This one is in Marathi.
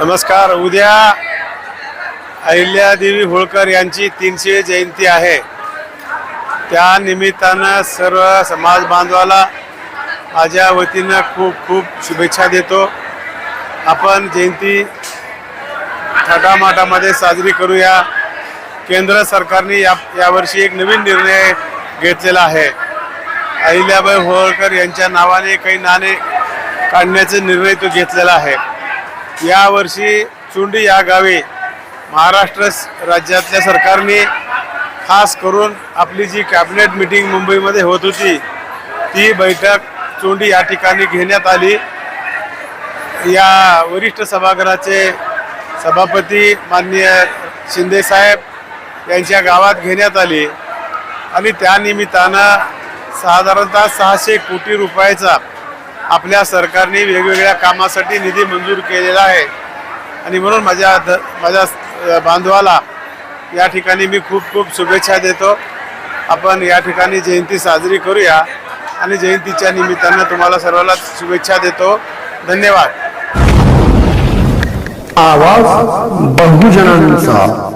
नमस्कार. उद्या अहिल्यादेवी होळकर यांची तीनशे जयंती आहे. त्या निमित्तानं सर्व समाज बांधवाला माझ्या वतीनं खूप खूप शुभेच्छा देतो. आपण जयंती थाटामाटामध्ये साजरी करूया. केंद्र सरकारने या यावर्षी एक नवीन निर्णय घेतलेला आहे. अहिल्याबाई होळकर यांच्या नावाने काही नाणे काढण्याचा निर्णय तो घेतलेला आहे. यावर्षी चुंडी या गावे महाराष्ट्र राज्यातल्या सरकारने खास करून आपली जी कॅबिनेट मिटिंग मुंबईमध्ये होत होती ती बैठक चोंडी या ठिकाणी घेण्यात आली. या वरिष्ठ सभागृहाचे सभापती माननीय शिंदेसाहेब यांच्या गावात घेण्यात आली आणि त्यानिमित्तानं साधारणतः सहाशे कोटी रुपयाचा आपल्या सरकारने वेगवेगळ्या कामासाठी निधी मंजूर केलेला आहे. आणि म्हणून माझ्या ध माझ्या बांधवाला या ठिकाणी मी खूप खूप शुभेच्छा देतो. आपण या ठिकाणी जयंती साजरी करूया आणि जयंतीच्या निमित्तानं तुम्हाला सर्वांना शुभेच्छा देतो. धन्यवाद. आवाज बहुजनांचा.